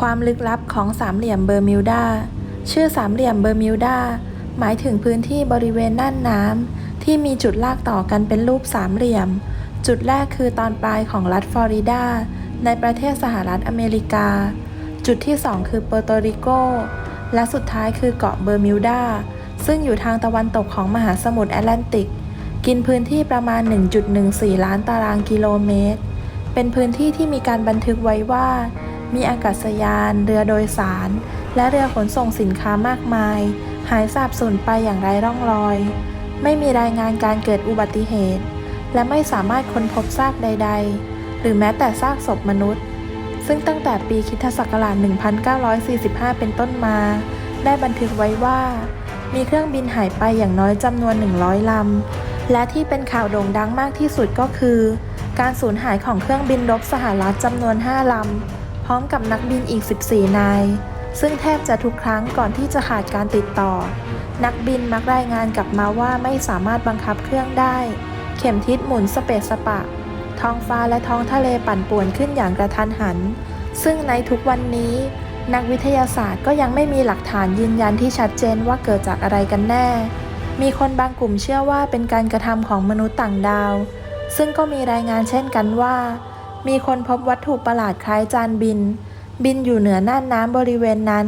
ความลึกลับของสามเหลี่ยมเบอร์มิวดา ชื่อสามเหลี่ยมเบอร์มิวดา หมายถึงพื้นที่บริเวณน่านน้ำที่มีจุดลากต่อกันเป็นรูปสามเหลี่ยม จุดแรกคือตอนปลายของรัฐฟลอริดา ในประเทศสหรัฐอเมริกา จุดที่ 2 คือเปอร์โตริโก และสุดท้ายคือเกาะเบอร์มิวดา ซึ่งอยู่ทางตะวันตกของมหาสมุทรแอตแลนติก กินพื้นที่ประมาณ 1.14 ล้านตารางกิโลเมตร เป็นพื้นที่ที่มีการบันทึกไว้ว่า มีอากาศยาน เรือโดยสาร และเรือขนส่งสินค้ามากมาย หายสาบสูญไปอย่างไร้ร่องรอย ไม่มีรายงานการเกิดอุบัติเหตุ และไม่สามารถค้นพบซากใด ๆ หรือแม้แต่ซากศพมนุษย์ ซึ่งตั้งแต่ปีคริสตศักราช 1945 เป็นต้นมา ได้บันทึกไว้ว่า มีเครื่องบินหายไปอย่างน้อยจำนวน 100 ลำ และที่เป็นข่าวโด่งดังมากที่สุดก็คือ การสูญหายของเครื่องบินรบสหรัฐจำนวน 5 ลำ ร้อมกับนักบินอีก 14 นาย ซึ่งแทบจะทุกครั้งก่อนที่จะขาดการติดต่อ นักบินมักรายงานกลับมาว่าไม่สามารถบังคับเครื่องได้ เข็มทิศหมุนสเปซสปะ ท้องฟ้าและท้องทะเลปั่นป่วนขึ้นอย่างกระทันหัน ซึ่งในทุกวันนี้ นักวิทยาศาสตร์ก็ยังไม่มีหลักฐานยืนยันที่ชัดเจนว่าเกิดจากอะไรกันแน่ มีคนบางกลุ่มเชื่อว่าเป็นการกระทำของมนุษย์ต่างดาว ซึ่งก็มีรายงานเช่นกันว่า มีคนพบวัตถุประหลาดคล้ายจานบิน บินอยู่เหนือน่านน้ำบริเวณนั้น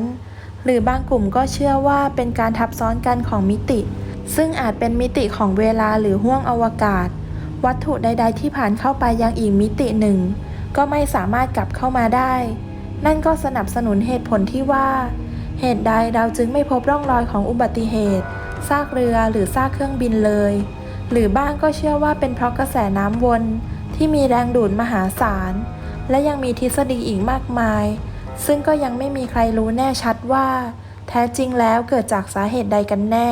หรือบางกลุ่มก็เชื่อว่าเป็นการทับซ้อนกันของมิติ ซึ่งอาจเป็นมิติของเวลาหรือห้วงอวกาศ วัตถุใด ๆ ที่ผ่านเข้าไปยังอีกมิติหนึ่ง ก็ไม่สามารถกลับเข้ามาได้ นั่นก็สนับสนุนเหตุผลที่ว่า เหตุใดเราจึงไม่พบร่องรอยของอุบัติเหตุซากเรือหรือซากเครื่องบินเลย หรือบ้างก็เชื่อว่าเป็นเพราะกระแสน้ำวน ที่มีแรงดูดมหาศาล และยังมีทฤษฎีอีกมากมาย ซึ่งก็ยังไม่มีใครรู้แน่ชัดว่า แท้จริงแล้วเกิดจากสาเหตุใดกันแน่